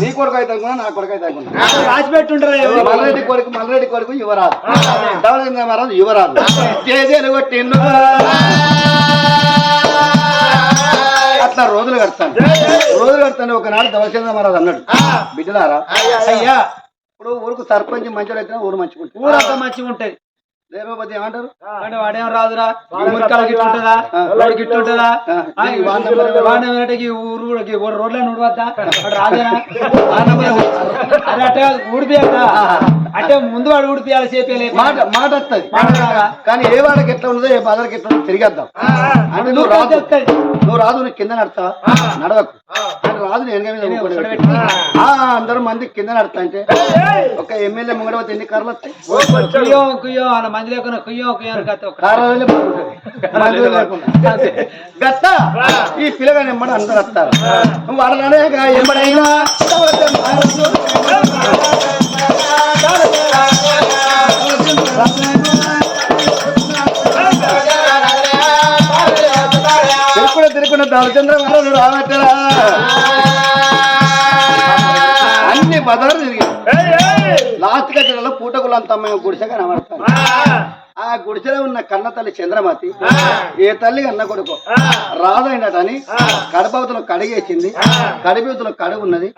నీ కొడుకు అయితే అనుకున్నా నా కొడుకు అయితే అనుకున్నా. రాసి పెట్టుంటారు మల్లరెడ్డి కొడుకు మల్లరెడ్డి కొడుకు యువరాజు. ధవళేంద్ర మహారాజు యువరాజు. తేజేలు కొట్టిండు. అట్లా రోజులు కడతాను రోజులు కడతాను ఒకనాడు ధవళేంద్ర మహారాజు అన్నాడు. బిడ్డలారా? అయ్యా ఇప్పుడు ఊరుకు సర్పంచ్ మంచిగా అయితే ఊరు మంచిగా ఊరంతా మంచిగా ఉంటది ఏమంటారు? అంటే వాడేం రాదురా? ఊరు కూడా రోడ్ల నుడవద్దా రాదేనా ముందు వాడు ఊడిపియాలి చేపేలే మాట మాట వస్తుంది. మాట? కానీ ఏ వాడికి ఎట్లా ఉండదో ఏ బాధలకి ఎట్లా తిరిగేద్దాం. అంటే నువ్వు రాదు. నువ్వు రాదు నువ్వు కింద నడవకు. రాదు నేను అందరూ మంది కింద నడతా అంటే ఒక ఎమ్మెల్యే ముంగడ పోతే ఎన్ని కార్లు వస్తాయి మంది లేకుండా కుయ్యో కుయ్యో. గత్త ఈ పిల్లగా ఎంబడి అందరు వస్తారు వాళ్ళనే ఎంబడైనా తిరుక్కున దళచంద్ర మహారాజు రావట్టరా అన్ని బదారు తిరిగి లాస్ట్ గడ్డలలో పూటకులు అంత మేము గుడిసె కనబడతాను ఆ గుడిసెలో ఉన్న కన్న తల్లి చంద్రమతి ఏ తల్లి అన్న కొడుకు? రాదైనటని కడపవతలో కడిగేసింది. కడిపవతలో కడుగు ఉన్నది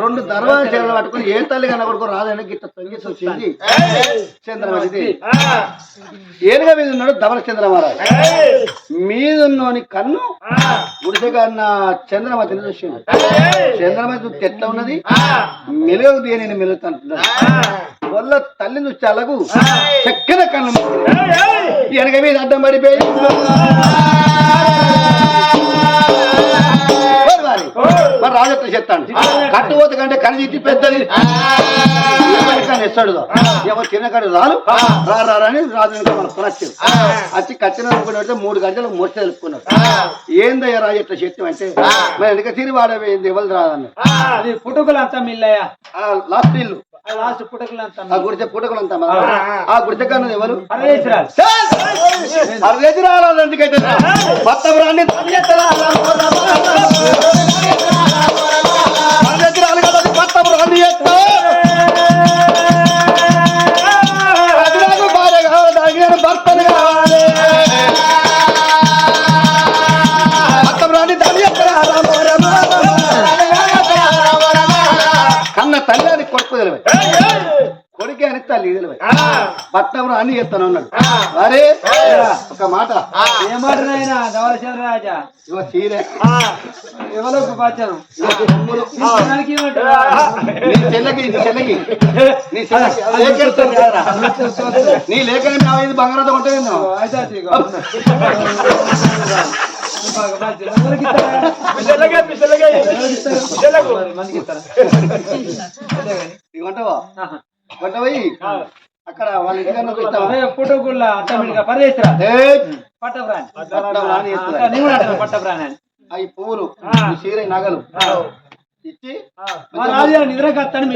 రెండు దర్వాజ చీరలు పట్టుకుని ఏ తల్లి కన్న కొడుకు రాదైన గిట్ట తొంగి చూసింది చంద్రమతి ఏనుగా మీద ఉన్నాడు ధవల చంద్రమహారాజు. మీదున్నోని కన్ను గుడిసె కన్న చంద్రమతిని చూసింది చంద్రమతి ఎట్లా ఉన్నది? మెలుగు దేనిని మెలుగుతుంటున్నది వల్ల తల్లి చూస్తే అలాగు. చక్కెర కన్ను వెనక మీద అడ్డం పడిపోయి. మరి. రాజత్వ చెప్తాను కట్టుపోత కంటే కని తిట్టి పెద్దది. ఇస్తాడు ఎవరు చిన్న కడు రాలు రా రా రా అని రాజు మన కొనొచ్చాడు వచ్చి కచ్చిన పెడితే మూడు గంటలు మూర్చ తెలుపుకున్నాడు ఏందయ్యా రాజత్వ శక్తి అంటే? మరి వెనక తిరిగి వాడవేంది ఎవరు రాదన్న అది పుట్టుకలు అంతా మిల్లయ్యా లాస్ట్ ఇల్లు. లాస్ట్ పుట్టుకలు అంతా ఆ గుడిసె పుట్టకులంతా ఆ. గుడిసె కన్నది ఎవరు? పరమేశ్వరాలు. రాలేదు ఎందుకైతే కొత్త బ్రాండ్ కొత్త బ్రాండ్ చేస్తా అది కొడుకు అని తల్లి తెలివై పట్నం అన్ని చెప్తాను అన్నాడు. అరే ఒక మాట. ఏమాటనైనా ధవలచంద్ర రాజా. ఇగో చీరే. ఎవరో పాచాను? నీ చెల్లకి నీ చెల్లకి నీ చెల్లకి. అది లేకెళ్తుంది కదరా. నీ లేకనే నా ఇది బంగారంతో ఉంటుంది అక్కడ వాళ్ళ ఇంటికన్నా ఇస్తావా అదే అట్టమిడిగా పరమేశ్వర ఏయ్, పట్టప్రాణి నేను కూడా అంటాను పట్టప్రాణి అవి పువ్వులు చీర నగలు ఇచ్చి మా నిద్ర కత్తాను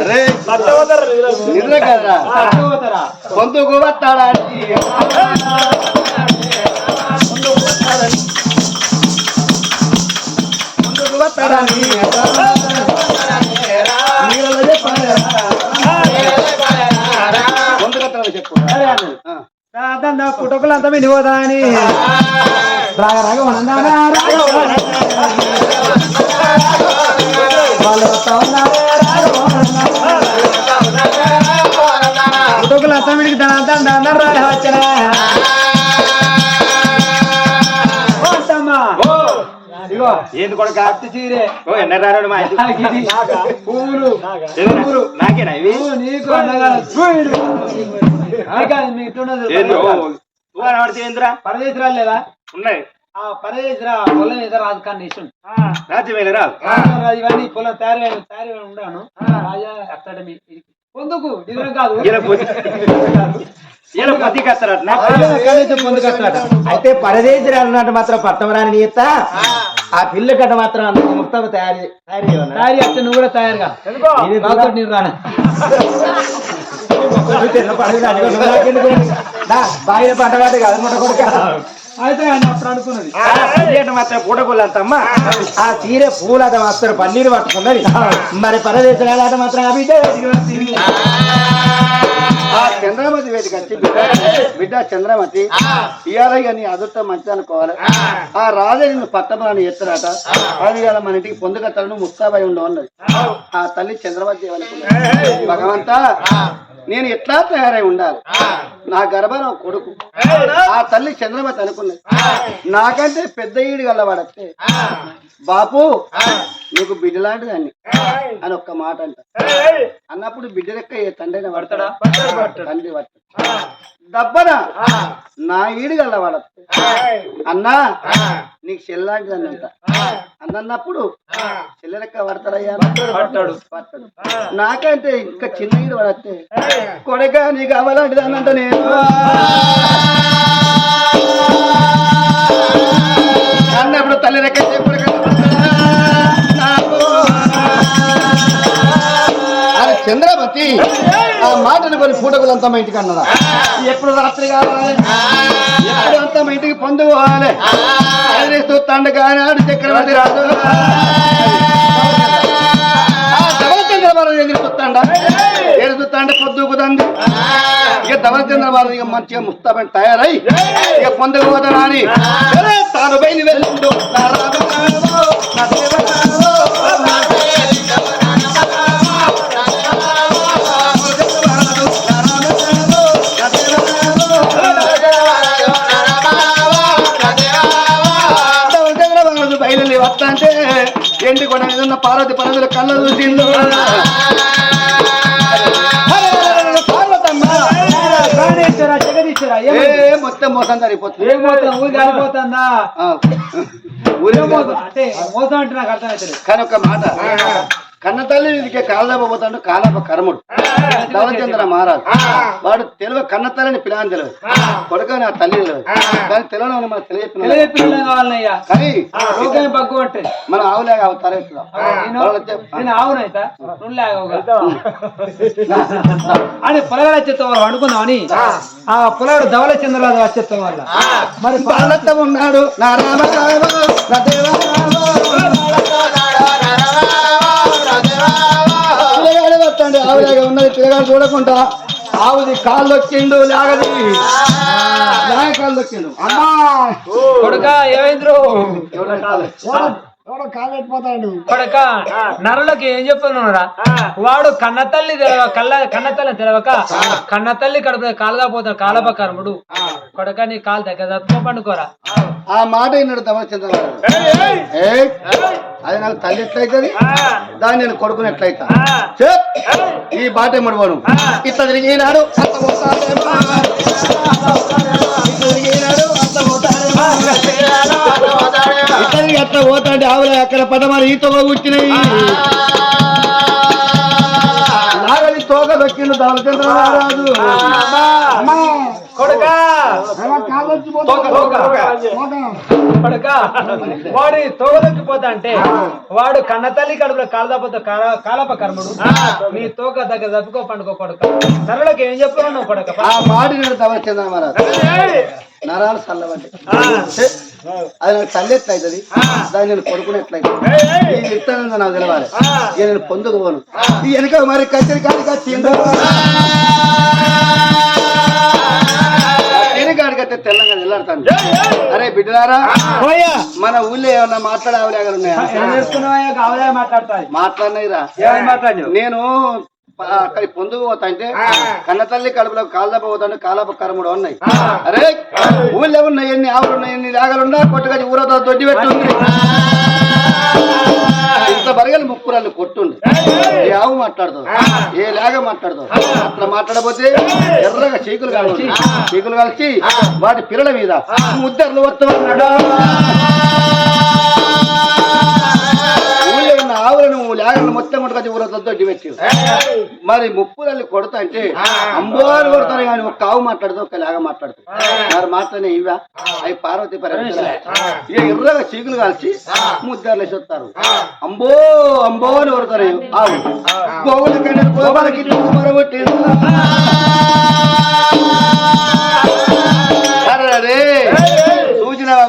అరే నిద్ర కదరా. చెప్పు. పుట్టుకులు అంతా మీరు పోదా అని రాగ రాగ దండ రాగ వచ్చరా. ఇగో ఏంది కొడుక చీరే? ఓ మా గిది, పువ్వులు. ఎందుకు? నాకేనా ఇవి? నీకు ఏందిరా? పరదేశరాలు లేదా ఉన్నాయి. ఆ పరదేశరా పొలం ఏదో రాజు కానీ ఇష్టం రాజు ఇవన్నీ పొలం తయారు తయారు ఉండాను. రాజా అకాడమీ పొందుకు. కాదు. అయితే పరదేశరాలు మాత్రం పట్టమరాని చేత ఆ. పిల్ల కట్ట మాత్రం అంత ముక్తకు తయారు తయారు చేస్తే నువ్వు కూడా తయారుగా. నేను రాను? బావిలో పంట కాదు మొట్ట కొడుక అయితే ఆయన అప్పుడు అనుకున్నది. అంటే మాత్రం పూటగోళ్ళంతమ్మా ఆ చీర పూలట మాత్రం పన్నీరు పట్టుకున్నది. మరి పరదేశాల మాత్రం ఆ ఆ చంద్రమతి వేదిక వచ్చి బిడ్డ చంద్రమతి ఇవాళ కానీ నీ అదృష్టం మంచి అనుకోవాలి. ఆ రాజు నిన్ను పట్టమని ఎత్తురాట. అది ఇవాళ మన ఇంటికి పొందుకత్తలను ముస్తాబాయి ఉండవు అన్నది ఆ తల్లి చంద్రమతి ఏమనుకున్నది భగవంతా నేను ఎట్లా తయారై ఉండాలి? నా గర్భం కొడుకు. ఆ తల్లి చంద్రమతి అనుకున్నది. నాకంటే పెద్ద ఈడు గల్లవాడతే బాపు నీకు బిడ్డ లాంటిది అని అని ఒక్క మాట అంట అన్నప్పుడు బిడ్డ లెక్క ఏ తండ్రి పడతాడా? తండ్రి పడతాడు. దబ్బన. నా ఈడు గల్లవాడతే అన్నా నీకు చెల్లాంటిది అని అంట అన్నప్పుడు చెల్లె లెక్క పడతాడయ్యా పడతాడు. నాకంటే ఇంకా చిన్న ఈడు పడతే కొడక నీకు అంట నేను. పూటకులంతా మా ఇంటికి అన్నదా ఎప్పుడు రాత్రి కావాలి? ఎప్పుడు అంతా మా ఇంటికి పొందు పోవాలి నాడు చక్రవర్తి రాజు. ఆ. ధవళచంద్ర భారతి ఎదురుస్తుండ ఎదురుతుండ పొద్దుకుదండి ఇక ధవళచంద్ర భారతి ఇక మంచిగా ముస్తాబని తయారై ఇక పొందుకు పోతానా అని? తాను బయలు వెళ్ళిండు ఎండి కొండ మీద ఉన్న పార్వతి పరదుల కళ్ళ ఏ మొత్తం మోసం ఏం మోసం? అంటే మోసం అంటే నాకు అర్థమవుతుంది కానీ ఒక మాట. కన్న తల్లి ఇదికే కాలదాప పోతాడు కాలాప కర్ముడు. ధవచంద్ర మహారాజు. వాడు తెలుగు కన్న తల్లిని పిల్లని తెలియదు కొడుకు నా తల్లి తెలియదు కానీ తెలియని మనకు తెలియజెప్పిన కానీ మనం ఆవులేగా అవుతారు అని పొలగాడు వచ్చేస్తాం వాళ్ళు అనుకుందామని ఆ. పొలగాడు ధవల చంద్రరాజు వచ్చేస్తాం వల్ల. మరి బాలత్వం ఉన్నాడు. నా రామ రామ నా దేవ పిల్లగాడు వస్తాడు ఆవులాగా ఉన్నది పిల్లగాడు చూడకుండా ఆవుది కాళ్ళు దొక్కిండు లాగది. లాగ కాళ్ళు దొక్కిండు. అమ్మా! కొడుక ఏమైంద్రు కొడుక నరులకు ఏం చెప్తున్నారా వాడు కన్నతల్లి తెలవ కళ్ళ కన్నతల్లి తెలవక కన్నతల్లి కడుపు కాలుగా పోతాడు కాలపకర్ముడు కొడుక నీ కాలు దగ్గర తప్పుకో పండుకోరా. ఆ. మాట విన్నాడు తమచంద్రరావు ఏయ్, అది నాకు తల్లి ఎట్లయితుంది? దాన్ని నేను కొడుకుని ఎట్లయితా చెప్, ఈ బాట మడివాడు ఇట్లా తిరిగినాడు అట్లా పోతాడు ఆవులే అక్కడ పదమని ఈ తోక కూర్చున్నాయి నాగలి తోక దొక్కిండు దామచంద్రరాజు కొడుక. కొడుక వాడు తోగదొక్కిపోతా అంటే వాడు కన్నతల్లి కడుపులో కాలదాపోతా కాలప కర్ముడు. నీ తోక దగ్గర తప్పుకో పండుకో కొడుక నరులకు ఏం చెప్తున్నావు నువ్వు కొడుక మాడి నరాలు చల్లవండి. అది నాకు తల్లి ఎట్లయితుంది? దాన్ని నేను కొడుకుని ఎట్లయితుంది? ఈ ఇస్తానని నాకు తెలవాలి. ఇక నేను పొందుకోను ఈ వెనుక మరి కచ్చరి కాడికి వచ్చిందో వస్తే తెల్లంగా వెళ్ళాడుతాను అరే బిడ్డలారా మన ఊళ్ళో ఏమన్నా మాట్లాడే ఉన్నాయా? కావాలా మాట్లాడతాయి మాట్లాడినాయిరా. నేను అక్కడి పొందుకు పోతా అంటే కన్న తల్లి కడుపులో కాళ్ళదప్ప పోతాంటే కాళ్ళప్ప కరముడు ఉన్నాయి. అరే ఊళ్ళో ఉన్నాయి ఎన్ని ఆవులు ఉన్నాయి ఎన్ని లేగలున్నా కొట్టుకొని ఊరతో దొడ్డి పెట్టుంది ఇంత బరగలు ముక్కురాళ్ళు కొట్టుండు ఏ ఆవు మాట్లాడుతుంది ఏ లేగ మాట్లాడుతుంది అట్లా మాట్లాడబోతే ఎర్రగా చీకులు కాల్చి చీకులు కాల్చి వాటి పిల్లల మీద ముద్దర్లు వస్తున్నాడు లేగలను మొత్తం ముట్ట ముట్టకొచ్చి ఊరతో దొడ్డి పెట్టి మరి ముప్పులల్లి కొడతా అంటే అంబోలు కొడతారు కానీ ఒక కావు మాట్లాడుతూ ఒక లాగా మాట్లాడుతూ మరి మాట్లాడిన ఇవా అవి పార్వతి పరమేశ్వర ఇక ఎర్రగా చీకులు కాల్చి ముద్దర్లు వస్తారు అంబో అంబో అని కొడతారు ఆవు. గోవుల కంటే గోపాలకి మరొకటి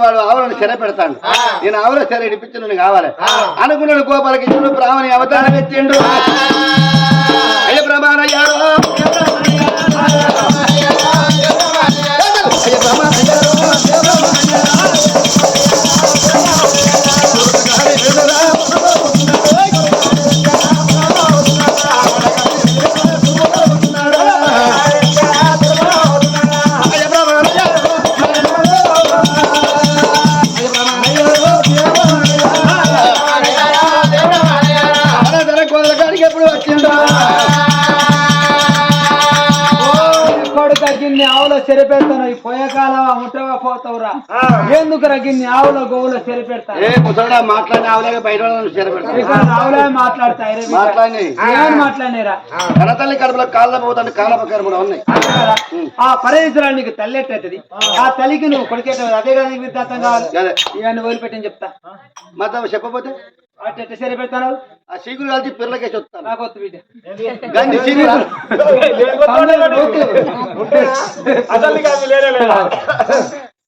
వాడు ఆవులను చెర పెడతాడు. నేను ఆవుల చెర ఇడిపించిన కావాలి. అనుకున్నాడు గోపాలకి ఇచ్చిన బ్రాహ్మణి అవతారం ఎత్తిండు అయ్య బ్రహ్మానయ్యారో అయ్య కాడికి పోతావురా? ఎందుకురా గిన్ని ఆవుల గోవుల చెరిపెడతాను ఏ ముసడా మాట్లాడిన ఆవులేక బయట వాళ్ళని చెర పెడతాడు ఇక్కడ ఆవులే మాట్లాడతాయి ఏమని మాట్లాడినారా కనతల్లి కడుపులో కాళ్ళ ఉన్నాయి? ఆ పరమేశ్వరాన్ని నీకు తల్లి ఎట్టది ఆ. తల్లికి నువ్వు కొడుకేట అదే కదా నీకు విద్యార్థం కావాలి. ఇవన్నీ వదిలిపెట్టని చెప్తా. మొత్తం చెప్పపోతే అట్ట సరిపెడతాను ఆ కలిసి వస్తాను నాకు వద్దు బిడ్డ.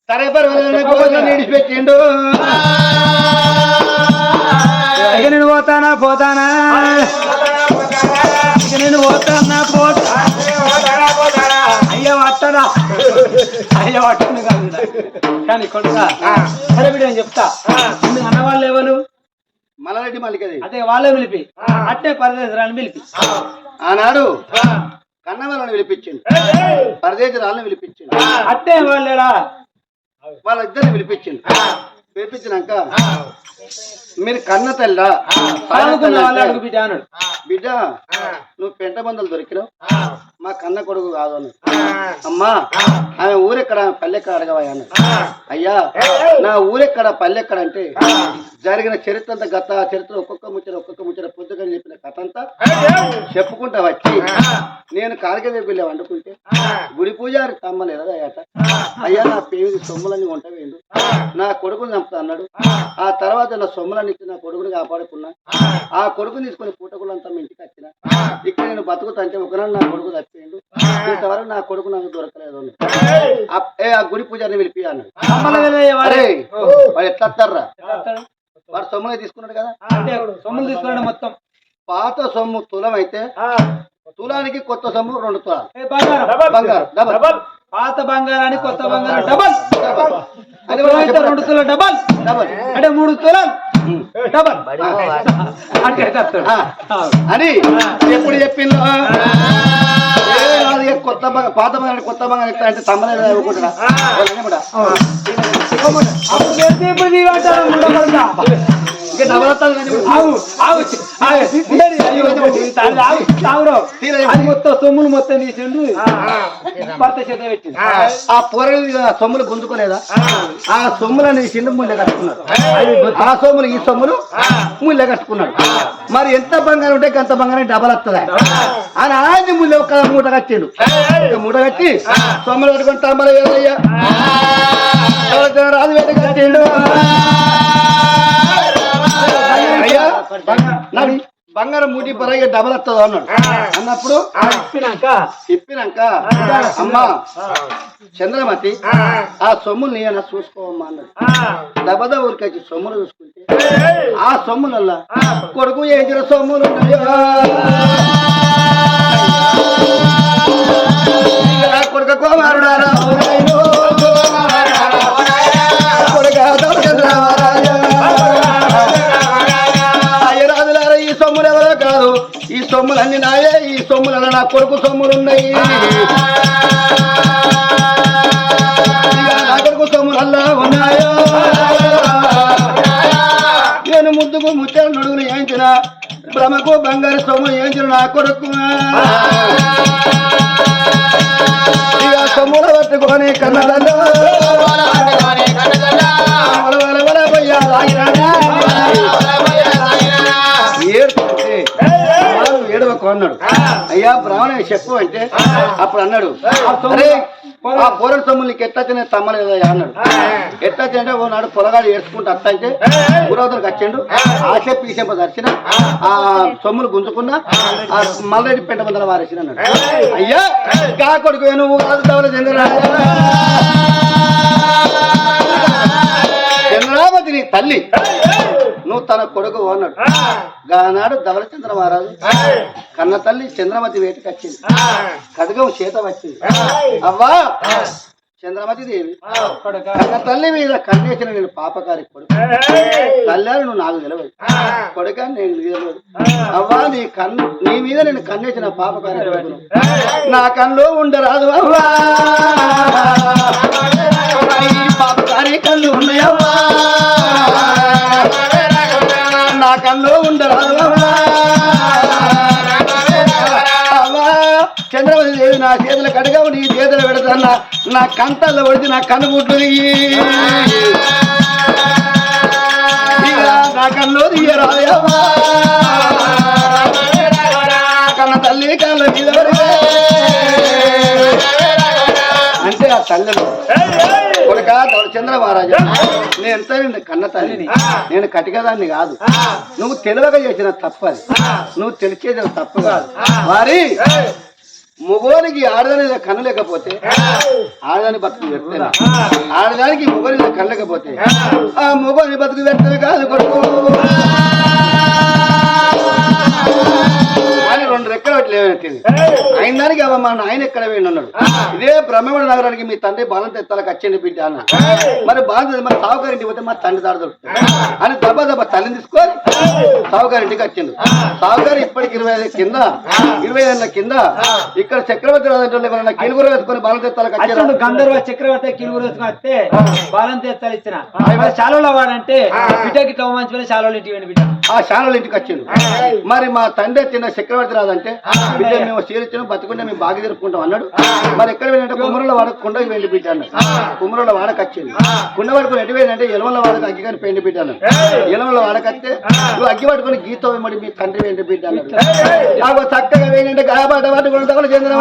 సరే ఇక నేను పోతానా పోతానా? ఇక నేను పోతానా పోతా? అయ్యా పట్టనా అయ్యా పట్టను కాదు కానీ కొడుక సరే బిడ్డ నేను చెప్తా. అన్నవాళ్ళు ఎవరు? మల్లారెడ్డి మల్లికది. అదే వాళ్ళే పిలిపి. అట్టే పరదేశరాన్ని పిలిపి. ఆనాడు కన్నవాళ్ళని పిలిపించిండు. పరదేశి రాళ్ళని పిలిపించిండు. అట్టే వాళ్ళేడా? వాళ్ళిద్దరిని పిలిపించిండు. పిలిపించినాక మీరు కన్న తెల్ల బిడ్డ నువ్వు పెంట బందలు దొరికినావు. మా కన్న కొడుకు కాదు అమ్మా ఆమె ఊరెక్కడ పల్లెక్కడ అడగవా అయ్యా నా ఊరెక్కడ పల్లెక్కడ అంటే జరిగిన చరిత్ర అంతా గత చరిత్ర ఒక్కొక్క ముచ్చట ఒక్కొక్క ముచ్చట పొద్దుగా చెప్పిన కథ అంతా చెప్పుకుంటా వచ్చి నేను కాలిక వెళ్ళి వండుకుంటే గుడి పూజారి తమ్మలేదు అయ్యాట? అయ్యా నా పేరు సొమ్ములన్నీ వంట వేయండు నా కొడుకుని చంపుతా అన్నాడు. ఆ. తర్వాత నా సొమ్ములన్నీ ఇచ్చి నా కొడుకుని కాపాడుకున్నా. ఆ. కొడుకుని తీసుకొని పూటకులంతా మీ ఇంటికి వచ్చిన. ఇక్కడ నేను బతుకుతా అంటే ఒకనాడు నా కొడుకు తప్పిండు ఇంతవరకు నా కొడుకు నాకు దొరకలేదు ఏ ఆ గుడి పూజారిని పిలిపి అన్నాడు వెళ్ళే వాడే. ఎట్లా వస్తారా? వాడు సొమ్ములే తీసుకున్నాడు కదా? అంటే సొమ్ములు తీసుకున్నాడు మొత్తం. పాత సొమ్ము తులం అయితే తులానికి కొత్త సొమ్ము రెండు తులాలు. ఏ బంగారం. డబల్. పాత బంగారానికి కొత్త బంగారం. డబల్. అయితే రెండు తుల డబల్. డబల్. అంటే మూడు తులాలు. డబల్. అంటే. అని ఎప్పుడు చెప్పిందో కొత్త బంగారం పాత బంగారం కొత్త బంగారం ఎట్లా అంటే తమ్మలేదు అనుకుంటున్నా మొత్తం సొమ్ములు మొత్తం తీసిండు. భర్త చేత పెట్టింది ఆ పొరలు సొమ్ములు గుంజుకోలేదా? ఆ. సొమ్ములని చిండు ముళ్ళ కట్టుకున్నాడు. ఆ సొమ్ములు ఈ సొమ్ములు ముళ్ళ కట్టుకున్నాడు. మరి ఎంత బంగారం ఉంటే అంత బంగారం డబల్ వస్తుంది అని ఆయన ముళ్ళ ఒక మూట కట్టిండు. మూట కట్టి సొమ్ములు తమ్మల వేదయ్యా రాజు వేట కట్టిండు. బంగారం. మూటి పరగా డబల్ వస్తుంది అన్నాడు. అన్నప్పుడు చెప్పినాక. చెప్పినాక అమ్మా చంద్రమతి ఆ. సొమ్ములు నేను చూసుకోవమ్మా అన్నది దబద ఊరికొచ్చి సొమ్ములు చూసుకుంటే ఆ సొమ్ములల్లా కొడుకు ఏజిన సొమ్ములు కొడుకు కుమారుడారా సొమ్ములన్నీ నాయే ఈ సొమ్ములలో నా కొడుకు సొమ్ములు ఉన్నాయి నా కొడుకు సొమ్ములల్లా ఉన్నాయో? నేను ముద్దుకు ముత్యాలు నడుగులు ఏంచిన భ్రమకు బంగారు సొమ్ము ఏంచిన నా కొడుకు. సొమ్ములు పట్టుకొని కన్నదల్లో కొడుకు అన్నాడు. అయ్యా బ్రాహ్మణ చెప్పు అంటే అప్పుడు అన్నాడు. ఆ పూర. సొమ్ములు నీకు ఎట్లా తినే తమ్మలేదయ్యా అన్నాడు. ఎట్లా తింటే ఓ నాడు పొలగాడు ఏడ్చుకుంటూ అత్త అంటే గురవతలకు వచ్చిండు ఆశ పీసెంప దర్శన. ఆ. సొమ్ములు గుంజుకున్నా ఆ. మల్లరెడ్డి పెంట ముందర వారేసిన అన్నాడు. అయ్యా కా కొడుకు నువ్వు కాదు తవల తల్లి. నువ్వు తన కొడుకు అన్నాడు గానాడు ధవలచంద్ర మహారాజు కన్న తల్లి చంద్రమతి వేటికి వచ్చింది కదగం చేత వచ్చింది. అవ్వా. చంద్రమతి దేవి. కొడుక. కన్న తల్లి మీద కన్నేసిన నేను పాపకారి కొడుకు. తల్లారు నువ్వు నాకు తెలియదు కొడుక నేను తెలియదు అవ్వా నీ కన్ను నీ మీద నేను కన్నేసిన పాపకారి కొడుకును. నా కన్ను ఉండరాదు అవ్వా. పాపకారి కళ్ళు ఉన్నాయవ్వా. చంద్రవతి దేవి నా చేతుల కడగవు నీ చేతులు పెడతాన్నా నా కంటల్లో పడితే నా కనుగుడ్లు నా తీయరాయమ్మా కన్న తల్లి కళ్ళ మీద పడితే. అంటే ఆ తల్లిలో కొడుక చంద్ర మహారాజా నేను ఎంత నిన్ను కన్న తల్లిని. నేను కటికదాన్ని కాదు. నువ్వు తెలియక చేసిన తప్పది నువ్వు తెలిసేది తప్పు కాదు. వారి మొగోనికి ఆడదాని మీద కన్ను లేకపోతే ఆడదాని బతుకు వ్యక్తమే. ఆడదానికి మొగని మీద కన్ను లేకపోతే ఆ. మొగని బతుకు వ్యక్తమే కాదు కొడుకు. అని రెండు రెక్కలు పెట్టి లేవనెత్తింది అయిన దానికి మా నాయన ఎక్కడ పోయిండు అన్నాడు. ఇదే బ్రహ్మణ నగరానికి మీ తండ్రి బాలం తెత్తాలకు వచ్చండి బిడ్డ అన్నాడు. మరి బాగా మరి సావుకారింటికి పోతే మా తండ్రి దొరుకుతుంది. అని దెబ్బ దెబ్బ తల్లిని తీసుకొని సావుకారింటికి వచ్చిండు. సావుకారు ఇప్పటికి ఇరవై ఐదు కింద ఇరవై ఏళ్ళ కింద ఇక్కడ చక్రవర్తి ఎవరైనా కిలుగురు వేసుకొని బాలం తెత్తాలకు వచ్చారు గంధర్వ చక్రవర్తి కిలుగురు వేసుకుని వస్తే బాలం తెస్తాలు ఇచ్చిన. శాలలో వాడంటే బిడ్డకి ఇట్లా మంచి శాలలో ఇంటికి వెళ్ళి బిడ్డ. ఆ శాలలో ఇంటికి వచ్చిండు. మరి మా తండ్రి చిన్న చక్రవర్తి రాదంటే బిడ్డ మేము చీరిచ్చిన బతుకుంటే మేము బాగా జరుపుకుంటాం అన్నాడు. మరి ఎక్కడ వెళ్ళంటే కుమ్మరుల వాడ కొండకి వెళ్ళి బిడ్డ అన్నాడు. కుమ్మరుల వాడకు వచ్చింది కుండ పడుకుని ఎటు వెళ్ళంటే ఎలవల వాడకు అగ్గి కానీ పెండి బిడ్డ అన్నాడు. ఎలవల వాడకత్తే నువ్వు అగ్గి పట్టుకుని గీత వెంబడి మీ తండ్రి వెండి బిడ్డ అన్నాడు. నాకు చక్కగా వేయంటే గాయపడ్డ పట్టుకుని తగలు చెందిన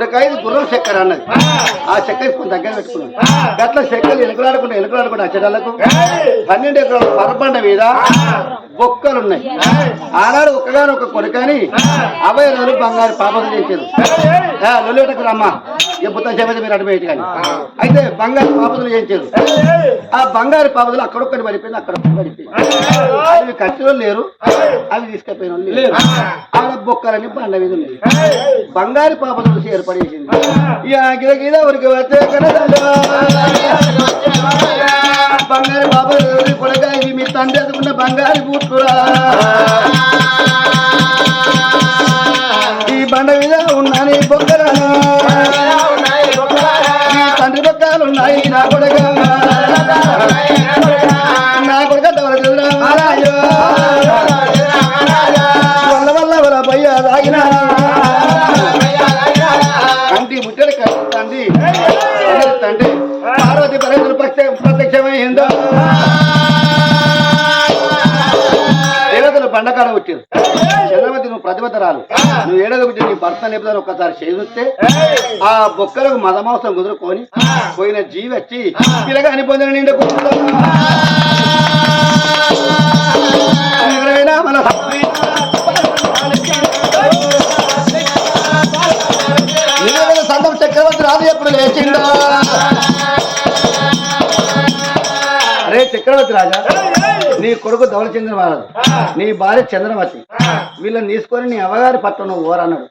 ఇది గుర్రం చక్కెర అన్నది. ఆ. చక్కెర కొంచెం దగ్గర పెట్టుకున్నాడు. గట్ల చక్కెరలు ఎలుకలాడకుండా ఎలుకలాడకుండా అచ్చడాలకు పన్నెండు ఎకరాల పరబండ మీద బొక్కలు ఉన్నాయి ఆనాడు ఒక్కగాని ఒక కొడుకని అభయ రోజులు బంగారు పాపలు చేశారు. లొల్లేటకు రమ్మా. ఎప్పుతా చెప్పేది మీరు అడిపోయేది కానీ అయితే బంగారు పాపతులు చేయించారు ఆ బంగారు పాపతులు అక్కడొక్కటి పడిపోయింది అక్కడొక్కటి పడిపోయింది. అవి కట్టిన లేరు. అవి తీసుకెళ్ళిపోయిన వాళ్ళు లేరు. ఆడ బొక్కలని బండ మీద ఉన్నాయి. బంగారు ఏర్పడేసింది గిద వస్తే కనదాలు. బంగారు ఇవి మీ తండ్రి బంగారు బూట్లురా ఈ బండ మీద ఉన్నాను ఈ తండ్రి బొక్కలు ఉన్నాయి నా కొడుక. నా కొడుక దొరకదురా వల్ల వల్ల వల్ల పోయ్యా తాగిన తండ్రి ముట్టడి తండ్రి. తండ్రి పార్వతి పరేంద్రులు ప్రత్యక్షమైందో. బండకాడ వచ్చారు చంద్రమతి నువ్వు ప్రతిభతరాలు. నువ్వు బిడ్డ నీ భర్త లేపుదని ఒక్కసారి చేస్తే ఆ బొక్కలకు మదమాంసం కుదురుకొని పోయిన జీవి వచ్చి పిల్లగాని పొందిన నిండా సంతం చక్రవర్తి రాదు ఎప్పుడు లేచిండా? అరే చక్రవర్తి రాజా నీ కొడుకు ధవల చంద్రమారాజు నీ భార్య చంద్రమతి. వీళ్ళని తీసుకొని నీ అవగారి పట్ల నువ్వు ఓరన్నాడు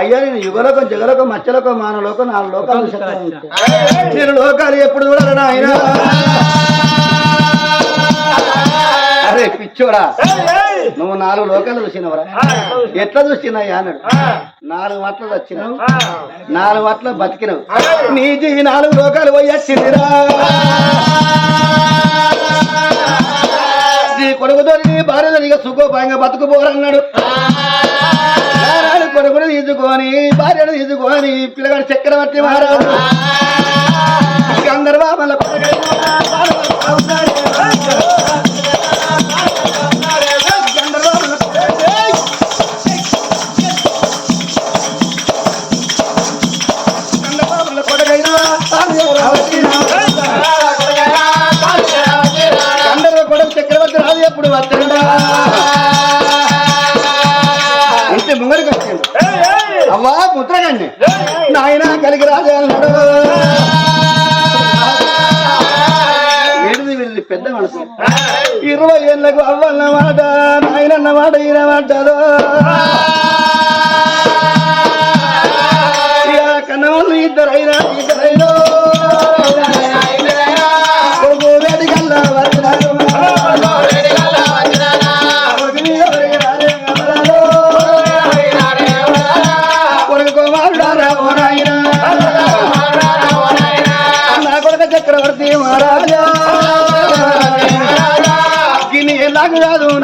అయ్యా నేను యుగలోకం జగలోకం మచ్చలోకం మానలోకం నాలుగు లోకాలు. నేను లోకాలు ఎప్పుడు చూడాలి నాయన? అరే పిచ్చోడా. నువ్వు నాలుగు లోకాలు చూసినవరా? ఎట్లా చూసినాయ్యా అన్నాడు. నాలుగు మాటలు వచ్చినావు. నాలుగు మాటలు బతికినవు. నీ జీవి నాలుగు లోకాలు పోయొచ్చిందిరా నీ కొడుకుతో నీ భార్యతో నీకు సుఖోపాయంగా బతుకుపోరన్నాడు. కొడుకుని తీసుకొని భార్యను తీసుకొని పిల్లగాడు చక్రవర్తి మహారాజు. పెద్ద మనసు ఇరవై ఏళ్ళకు అవ్వన్న మాట నాయనన్న మాట ఈయన మాటదో కన్న వాళ్ళు ఇద్దరైనా ఇద్దరైనా.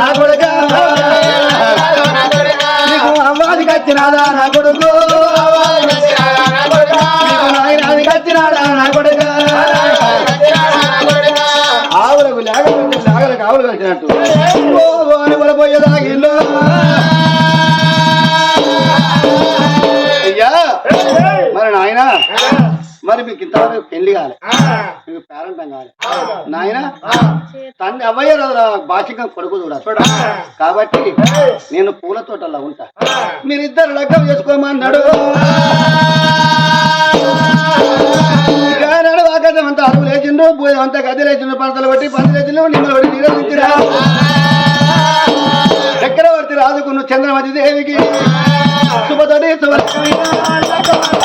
నా కొడుక. నీకు అమ్మాదికి వచ్చినాదా నా కొడుకు? నీకు నాయనాదికి నా కొడుక? ఆవులకు లేకపోతే లేగలకు ఆవులు కట్టినట్టు. ఓ అని పడిపోయేదాగిల్లో మీకు ఇంతవరకు పెళ్ళి కాలే. మీకు పేరెంటం కాలే. నాయన తండ్రి అవ్వయ్య భాషికం కొడుకు చూడాలి. కాబట్టి నేను పూల తోటలో ఉంటా. మీరిద్దరు లగ్గం చేసుకోమన్నాడు. అంతా అరువు లేచిండు భూమి అంతా గది లేచిండు పంటలు కొట్టి పంటలు లేచిండు నిమ్మలు కొట్టి నీళ్ళు తెచ్చిరా చక్రవర్తి రాజుకును చంద్రమతి దేవికి. శుభతోటి అయ్యగారు